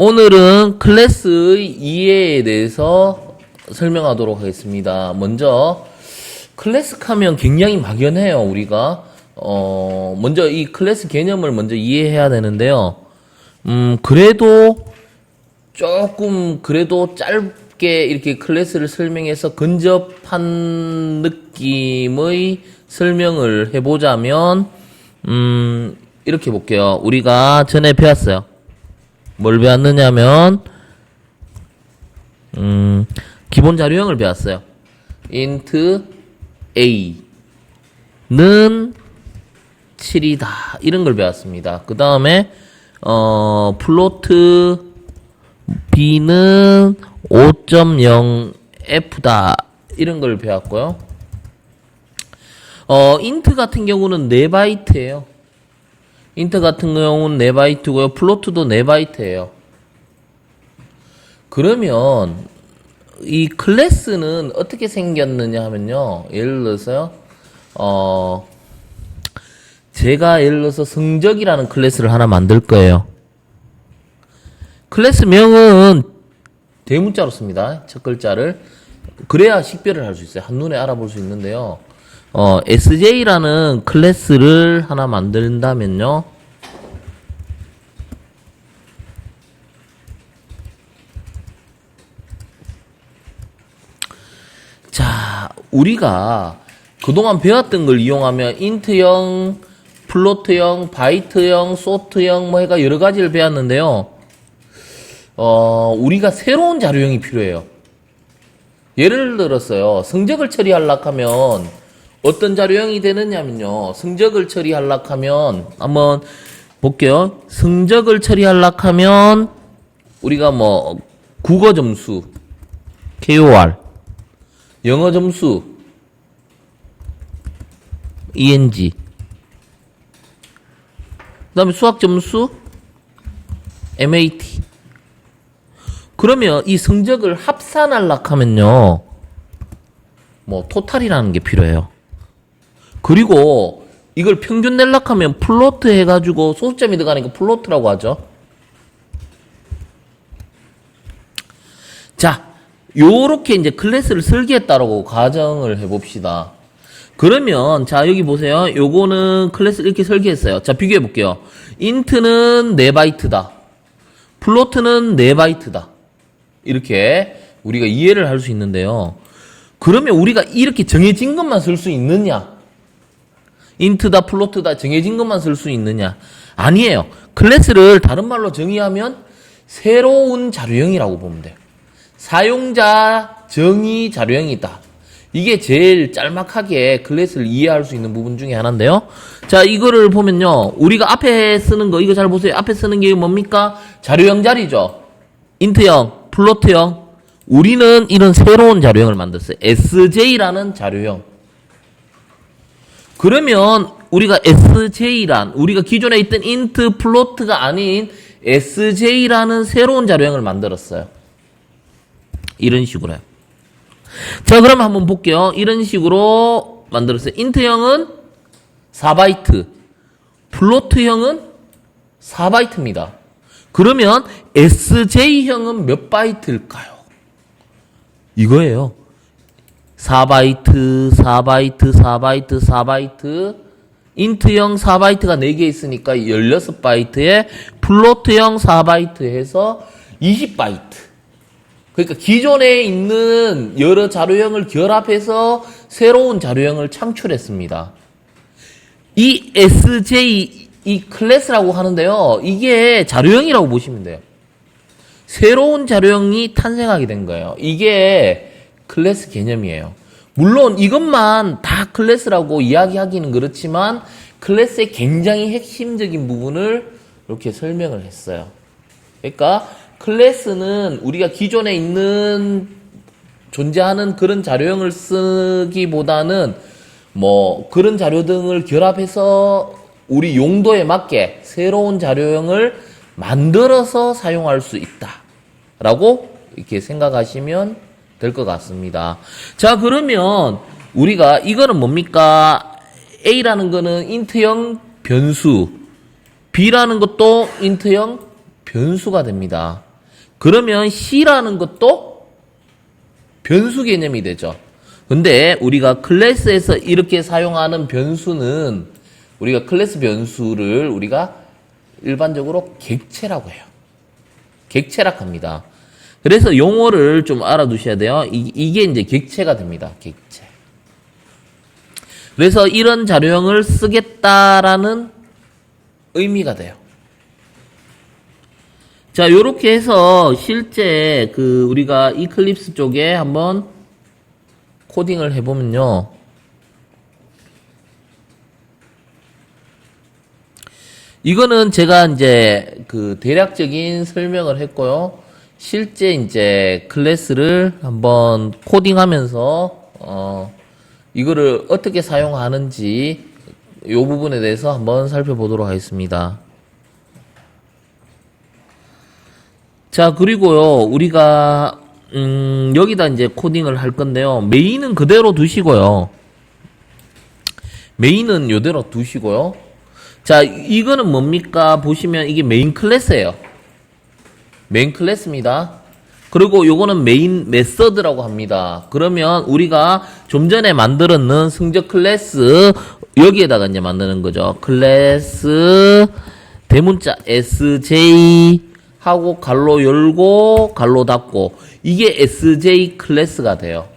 오늘은 클래스의 이해에 대해서 설명하도록 하겠습니다. 먼저 클래스 하면 굉장히 막연해요, 우리가. 어, 먼저 이 클래스 개념을 먼저 이해해야 되는데요. 음, 그래도 조금 그래도 짧게 이렇게 클래스를 설명해서 근접한 느낌의 설명을 해보자면 음, 이렇게 볼게요. 우리가 전에 배웠어요. 뭘 배웠느냐면 음, 기본 자료형을 배웠어요. int a는 7이다 이런 걸 배웠습니다. 그 다음에 어 플로트 b는 5.0f다 이런 걸 배웠고요. 어 int 같은 경우는 4바이트예요. Int 같은 경우는 4바이트고요. 플로트도 4바이트예요. 그러면 이 클래스는 어떻게 생겼느냐 하면요. 예를 들어서요. 어 제가 예를 들어서 성적이라는 클래스를 하나 만들 거예요. 클래스명은 대문자로 씁니다. 첫 글자를. 그래야 식별을 할 수 있어요. 한눈에 알아볼 수 있는데요. 어, SJ라는 클래스를 하나 만든다면요. 자, 우리가 그동안 배웠던 걸 이용하면 인트형, 플로트형, 바이트형, 소트형 뭐 해가 여러 가지를 배웠는데요. 어, 우리가 새로운 자료형이 필요해요. 예를 들었어요. 성적을 처리하려고 하면 어떤 자료형이 되느냐면요. 성적을 처리하려고 하면 한번 볼게요. 성적을 처리하려고 하면 우리가 뭐 국어 점수 KOR 영어 점수 ENG 그다음에 수학 점수 MAT 그러면 이 성적을 합산하려고 하면요 뭐 토탈이라는 게 필요해요 그리고 이걸 평균 내려고 하면 플로트 해가지고 소수점이 들어가니까 플로트라고 하죠 자 요렇게 이제 클래스를 설계했다라고 가정을 해봅시다. 그러면 자 여기 보세요. 요거는 클래스 이렇게 설계했어요. 자 비교해 볼게요. 인트는 4바이트다. 플로트는 4바이트다. 이렇게 우리가 이해를 할 수 있는데요. 그러면 우리가 이렇게 정해진 것만 쓸 수 있느냐? 인트다 플로트다 정해진 것만 쓸 수 있느냐? 아니에요. 클래스를 다른 말로 정의하면 새로운 자료형이라고 보면 돼요. 사용자 정의 자료형이다. 이게 제일 짤막하게 클래스를 이해할 수 있는 부분 중에 하나인데요. 자, 이거를 보면요. 우리가 앞에 쓰는 거, 이거 잘 보세요. 앞에 쓰는 게 뭡니까? 자료형 자리죠. 인트형, 플로트형. 우리는 이런 새로운 자료형을 만들었어요. SJ라는 자료형. 그러면 우리가 SJ란, 우리가 기존에 있던 인트, 플로트가 아닌 SJ라는 새로운 자료형을 만들었어요. 이런 식으로요. 자, 그럼 한번 볼게요. 이런 식으로 만들었어요. 인트형은 4바이트, 플로트형은 4바이트입니다. 그러면 SJ형은 몇 바이트일까요? 이거예요. 4바이트, 4바이트, 4바이트, 4바이트. 인트형 4바이트가 4개 있으니까 16바이트에 플로트형 4바이트 해서 20바이트. 그러니까 기존에 있는 여러 자료형을 결합해서 새로운 자료형을 창출했습니다. 이 SJ 이 클래스라고 하는데요. 이게 자료형이라고 보시면 돼요. 새로운 자료형이 탄생하게 된 거예요. 이게 클래스 개념이에요. 물론 이것만 다 클래스라고 이야기하기는 그렇지만 클래스의 굉장히 핵심적인 부분을 이렇게 설명을 했어요. 그러니까 클래스는 우리가 기존에 있는 존재하는 그런 자료형을 쓰기보다는 뭐 그런 자료 등을 결합해서 우리 용도에 맞게 새로운 자료형을 만들어서 사용할 수 있다. 라고 이렇게 생각하시면 될 것 같습니다. 자, 그러면 우리가 이거는 뭡니까? A라는 거는 인트형 변수, B라는 것도 인트형 변수가 됩니다. 그러면 C라는 것도 변수 개념이 되죠. 근데 우리가 클래스에서 이렇게 사용하는 변수는 우리가 클래스 변수를 우리가 일반적으로 객체라고 해요. 객체라고 합니다. 그래서 용어를 좀 알아두셔야 돼요. 이, 이게 이제 객체가 됩니다. 객체. 그래서 이런 자료형을 쓰겠다라는 의미가 돼요. 자, 요렇게 해서 실제 그 우리가 이클립스 쪽에 한번 코딩을 해보면요. 이거는 제가 이제 그 대략적인 설명을 했고요. 실제 이제 클래스를 한번 코딩하면서 어 이거를 어떻게 사용하는지 이 부분에 대해서 한번 살펴보도록 하겠습니다. 자, 그리고요, 우리가, 음, 여기다 이제 코딩을 할 건데요. 메인은 그대로 두시고요. 메인은 요대로 두시고요. 자, 이거는 뭡니까? 보시면 이게 메인 클래스예요. 메인 클래스입니다. 그리고 요거는 메인 메서드라고 합니다. 그러면 우리가 좀 전에 만들었는 승적 클래스 여기에다가 이제 만드는 거죠. 클래스 대문자 sj 하고 갈로 열고 갈로 닫고 이게 sj 클래스가 돼요.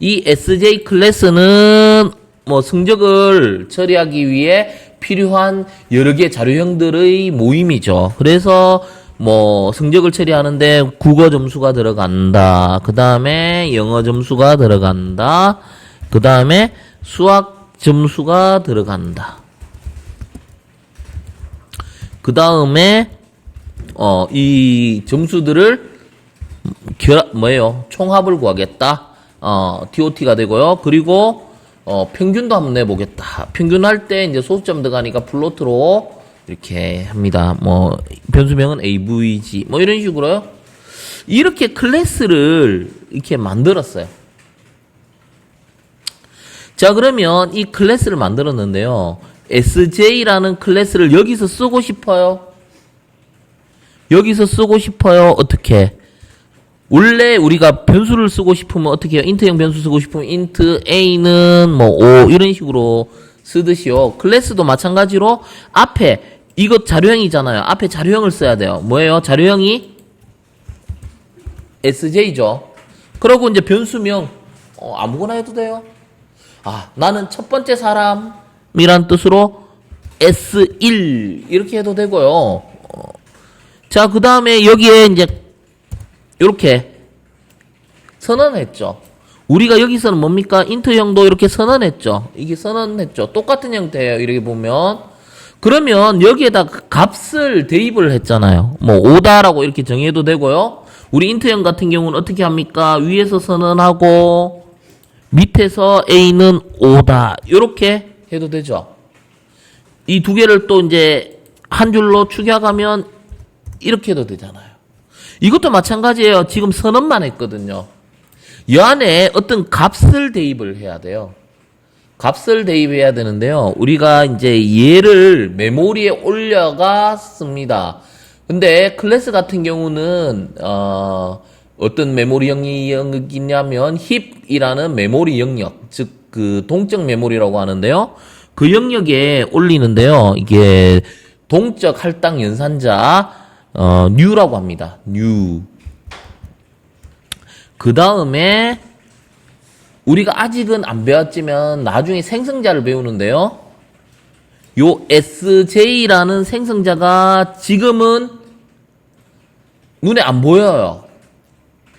이 sj 클래스는 뭐 성적을 처리하기 위해 필요한 여러 개 자료형들의 모임이죠. 그래서 뭐 성적을 처리하는데 국어 점수가 들어간다. 그 다음에 영어 점수가 들어간다. 그 다음에 수학 점수가 들어간다. 그 다음에 어, 이 점수들을 결합, 뭐예요? 총합을 구하겠다. 어, TOT가 되고요. 그리고, 어, 평균도 한번 내보겠다. 평균 할 때 이제 소수점 들어가니까 플로트로 이렇게 합니다. 뭐, 변수명은 AVG. 뭐 이런 식으로요. 이렇게 클래스를 이렇게 만들었어요. 자, 그러면 이 클래스를 만들었는데요. SJ라는 클래스를 여기서 쓰고 싶어요. 여기서 쓰고 싶어요. 어떻게? 원래 우리가 변수를 쓰고 싶으면 어떻게 해요? 인트형 변수 쓰고 싶으면 int a는 뭐 5 이런 식으로 쓰듯이요. 클래스도 마찬가지로 앞에 이것 자료형이잖아요. 앞에 자료형을 써야 돼요. 뭐예요? 자료형이 sj죠. 그러고 이제 변수명 어, 아무거나 해도 돼요. 아, 나는 첫 번째 사람이란 뜻으로 s1 이렇게 해도 되고요. 어, 자, 그 다음에 여기에 이제 이렇게 선언했죠. 우리가 여기서는 뭡니까? 인트형도 이렇게 선언했죠. 이게 선언했죠. 똑같은 형태예요. 이렇게 보면. 그러면 여기에다 값을 대입을 했잖아요. 뭐 5다라고 이렇게 정해도 되고요. 우리 인트형 같은 경우는 어떻게 합니까? 위에서 선언하고 밑에서 a는 5다. 이렇게 해도 되죠. 이 두 개를 또 이제 한 줄로 축약하면 이렇게 해도 되잖아요. 이것도 마찬가지예요. 지금 선언만 했거든요. 이 안에 어떤 값을 대입을 해야 돼요. 값을 대입해야 되는데요. 우리가 이제 얘를 메모리에 올려갔습니다. 근데 클래스 같은 경우는 어, 어떤 메모리 영역이냐면 힙이라는 메모리 영역, 즉 그 동적 메모리라고 하는데요. 그 영역에 올리는데요. 이게 동적 할당 연산자 어, new라고 합니다. new. 그 다음에 우리가 아직은 안 배웠지만 나중에 생성자를 배우는데요. 요 SJ라는 생성자가 지금은 눈에 안 보여요.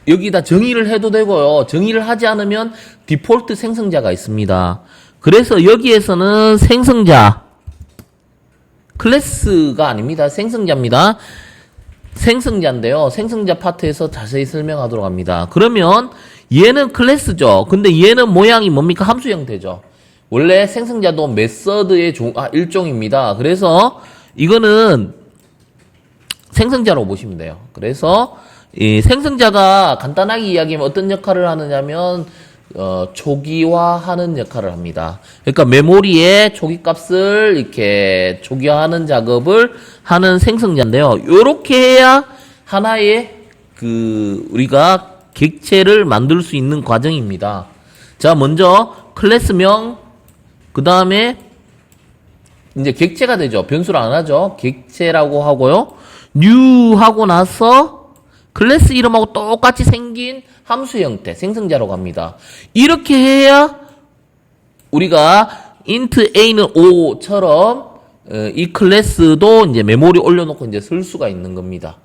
여기다 정의를 해도 되고요. 정의를 하지 않으면 디폴트 생성자가 있습니다. 그래서 여기에서는 생성자 클래스가 아닙니다. 생성자입니다. 생성자인데요. 생성자 파트에서 자세히 설명하도록 합니다. 그러면 얘는 클래스죠. 근데 얘는 모양이 뭡니까? 함수 형태죠. 원래 생성자도 메서드의 종, 아, 일종입니다. 그래서 이거는 생성자로 보시면 돼요. 그래서 이 생성자가 간단하게 이야기하면 어떤 역할을 하느냐면 어, 초기화하는 역할을 합니다. 그러니까 메모리에 초기 값을 이렇게 초기화하는 작업을 하는 생성자인데요. 이렇게 해야 하나의 그 우리가 객체를 만들 수 있는 과정입니다. 자, 먼저 클래스명 그 다음에 이제 객체가 되죠. 변수를 안 하죠. 객체라고 하고요. new 하고 나서 클래스 이름하고 똑같이 생긴 함수 형태, 생성자로 갑니다. 이렇게 해야 우리가 int a는 5처럼 어, 이 클래스도 이제 메모리 올려놓고 이제 쓸 수가 있는 겁니다.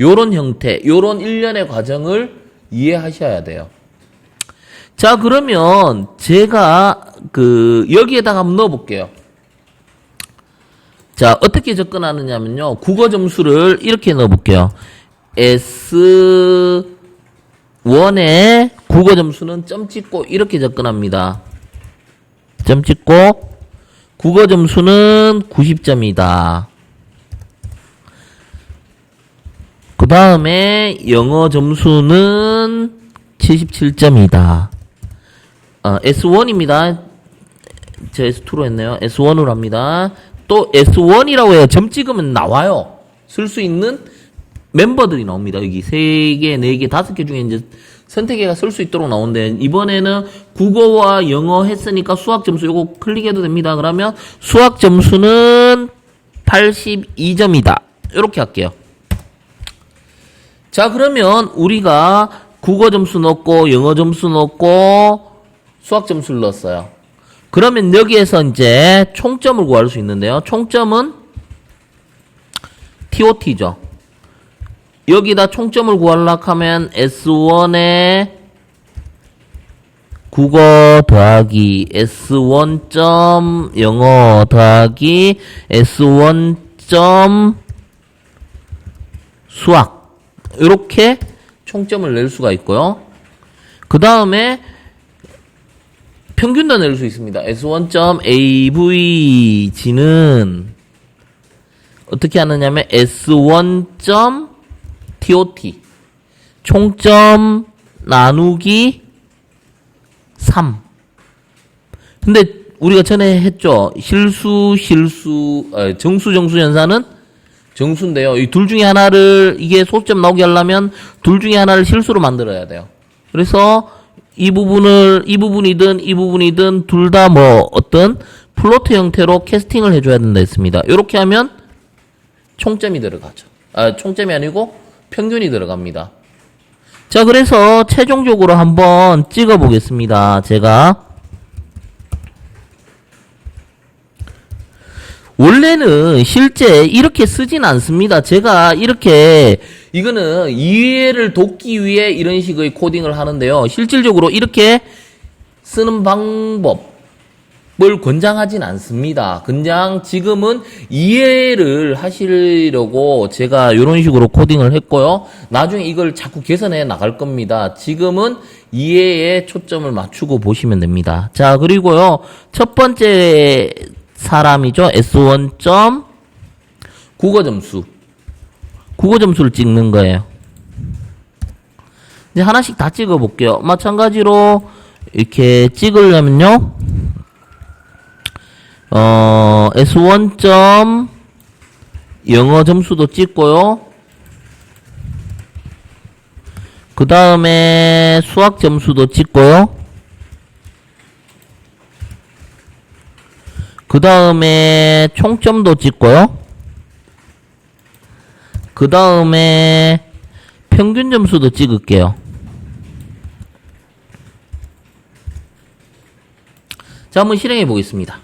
요런 형태, 요런 일련의 과정을 이해하셔야 돼요. 자, 그러면 제가 그 여기에다가 한번 넣어 볼게요. 자, 어떻게 접근하느냐면요. 국어 점수를 이렇게 넣어 볼게요. S1의 국어 점수는 점 찍고 이렇게 접근합니다. 점 찍고 국어 점수는 90점이다. 그 다음에 영어 점수는 77점이다. 어, S1입니다. 저 S2로 했네요. S1으로 합니다. 또 S1이라고 해야 점 찍으면 나와요. 쓸 수 있는 멤버들이 나옵니다. 여기 3개, 4개, 5개 중에 이제 선택해가 쓸 수 있도록 나오는데 이번에는 국어와 영어 했으니까 수학 점수 요거 클릭해도 됩니다. 그러면 수학 점수는 82점이다. 이렇게 할게요. 자, 그러면 우리가 국어 점수 넣고 영어 점수 넣고 수학 점수를 넣었어요. 그러면 여기에서 이제 총점을 구할 수 있는데요. 총점은 TOT죠. 여기다 총점을 구하려고 하면 S1에 국어 더하기 S1점 영어 더하기 S1점 수학 이렇게 총점을 낼 수가 있고요. 그 다음에 평균도 낼 수 있습니다. S1.avg는 어떻게 하느냐면 S1.tot 총점 나누기 3 근데 우리가 전에 했죠. 실수 실수 어, 정수 정수 연산은 정수인데요. 이 둘 중에 하나를 이게 소점 나오게 하려면 둘 중에 하나를 실수로 만들어야 돼요. 그래서 이 부분을 이 부분이든 이 부분이든 둘 다 뭐 어떤 플로트 형태로 캐스팅을 해줘야 된다 했습니다. 이렇게 하면 총점이 들어가죠. 아, 총점이 아니고 평균이 들어갑니다. 자, 그래서 최종적으로 한번 찍어 보겠습니다. 제가 원래는 실제 이렇게 쓰진 않습니다. 제가 이렇게 이거는 이해를 돕기 위해 이런 식의 코딩을 하는데요. 실질적으로 이렇게 쓰는 방법을 권장하진 않습니다. 그냥 지금은 이해를 하시려고 제가 이런 식으로 코딩을 했고요. 나중에 이걸 자꾸 개선해 나갈 겁니다. 지금은 이해에 초점을 맞추고 보시면 됩니다. 자, 그리고요. 첫 번째 사람이죠. S1 점 국어 점수. 국어 점수를 찍는 거예요. 이제 하나씩 다 찍어 볼게요. 마찬가지로 이렇게 찍으려면요. 어, S1 점 영어 점수도 찍고요. 그 다음에 수학 점수도 찍고요. 그 다음에 총점도 찍고요. 그 다음에 평균 점수도 찍을게요. 자, 한번 실행해 보겠습니다.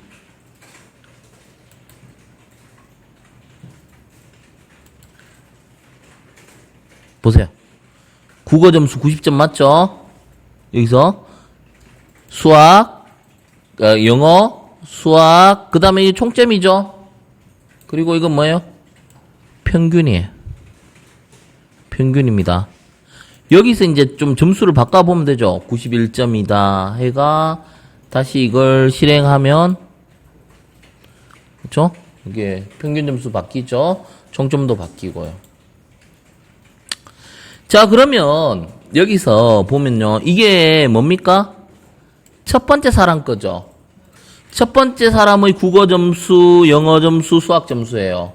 보세요. 국어 점수 90점 맞죠? 여기서 수학, 어, 영어, 수학, 그 다음에 이 총점이죠? 그리고 이건 뭐예요? 평균이에요. 평균입니다. 여기서 이제 좀 점수를 바꿔보면 되죠. 91점이다. 해가 다시 이걸 실행하면 그렇죠? 이게 평균 점수 바뀌죠. 총점도 바뀌고요. 자, 그러면 여기서 보면요. 이게 뭡니까? 첫 번째 사람 거죠. 첫 번째 사람의 국어 점수, 영어 점수, 수학 점수예요.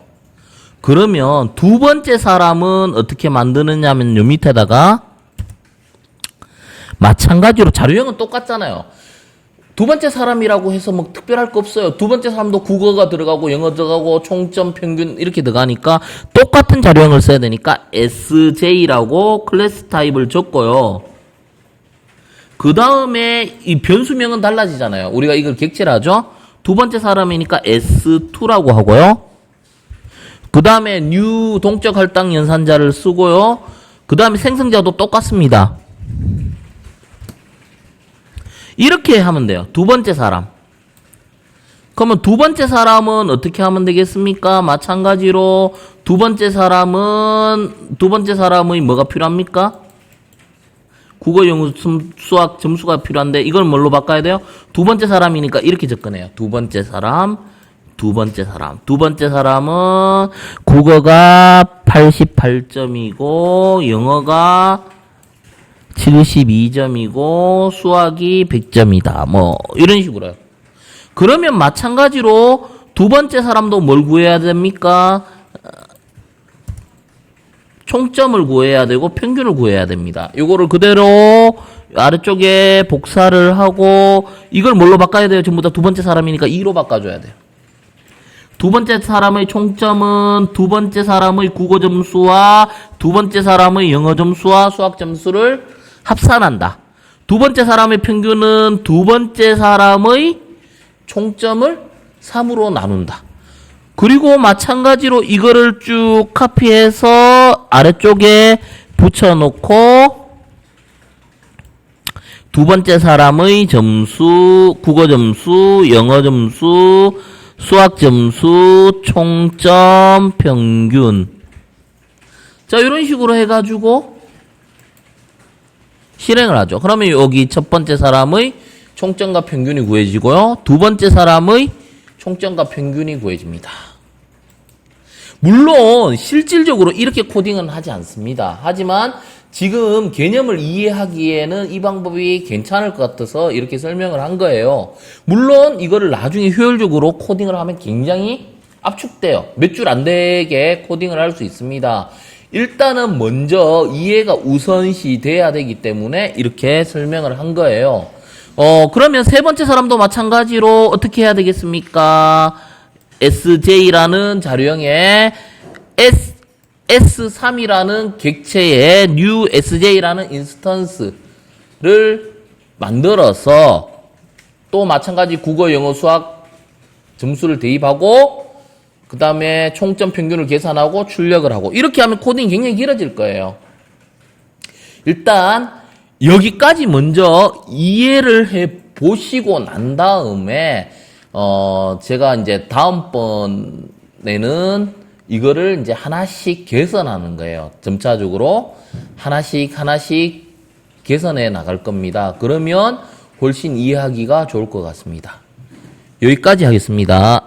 그러면 두 번째 사람은 어떻게 만드느냐면 요 밑에다가 마찬가지로 자료형은 똑같잖아요. 두 번째 사람이라고 해서 뭐 특별할 거 없어요. 두 번째 사람도 국어가 들어가고 영어 들어가고 총점 평균 이렇게 들어가니까 똑같은 자료형을 써야 되니까 SJ라고 클래스 타입을 적고요. 그 다음에 이 변수명은 달라지잖아요. 우리가 이걸 객체를 하죠. 두 번째 사람이니까 S2라고 하고요. 그 다음에 new 동적 할당 연산자를 쓰고요. 그 다음에 생성자도 똑같습니다. 이렇게 하면 돼요. 두 번째 사람. 그러면 두 번째 사람은 어떻게 하면 되겠습니까? 마찬가지로 두 번째 사람은 두 번째 사람의 뭐가 필요합니까? 국어, 영어, 수- 수학 점수가 필요한데 이걸 뭘로 바꿔야 돼요? 두 번째 사람이니까 이렇게 접근해요. 두 번째 사람, 두 번째 사람. 두 번째 사람은 국어가 88점이고 영어가 72점이고 수학이 100점이다. 뭐 이런 식으로요. 그러면 마찬가지로 두 번째 사람도 뭘 구해야 됩니까? 어, 총점을 구해야 되고 평균을 구해야 됩니다. 이거를 그대로 아래쪽에 복사를 하고 이걸 뭘로 바꿔야 돼요? 전부 다 두 번째 사람이니까 2로 바꿔줘야 돼요. 두 번째 사람의 총점은 두 번째 사람의 국어 점수와 두 번째 사람의 영어 점수와 수학 점수를 합산한다. 두 번째 사람의 평균은 두 번째 사람의 총점을 3으로 나눈다. 그리고 마찬가지로 이거를 쭉 카피해서 아래쪽에 붙여놓고 두 번째 사람의 점수, 국어 점수, 영어 점수, 수학 점수, 총점, 평균. 자, 이런 식으로 해가지고 실행을 하죠. 그러면 여기 첫 번째 사람의 총점과 평균이 구해지고요. 두 번째 사람의 총점과 평균이 구해집니다. 물론 실질적으로 이렇게 코딩은 하지 않습니다. 하지만 지금 개념을 이해하기에는 이 방법이 괜찮을 것 같아서 이렇게 설명을 한 거예요. 물론 이거를 나중에 효율적으로 코딩을 하면 굉장히 압축돼요. 몇 줄 안 되게 코딩을 할 수 있습니다. 일단은 먼저 이해가 우선시 돼야 되기 때문에 이렇게 설명을 한 거예요. 어, 그러면 세 번째 사람도 마찬가지로 어떻게 해야 되겠습니까? SJ라는 자료형에 S, S3이라는 객체에 new SJ라는 인스턴스를 만들어서 또 마찬가지 국어, 영어, 수학 점수를 대입하고 그 다음에 총점 평균을 계산하고 출력을 하고 이렇게 하면 코딩이 굉장히 길어질 거예요. 일단 여기까지 먼저 이해를 해 보시고 난 다음에 어 제가 이제 다음번에는 이거를 이제 하나씩 개선하는 거예요. 점차적으로 하나씩 하나씩 개선해 나갈 겁니다. 그러면 훨씬 이해하기가 좋을 것 같습니다. 여기까지 하겠습니다.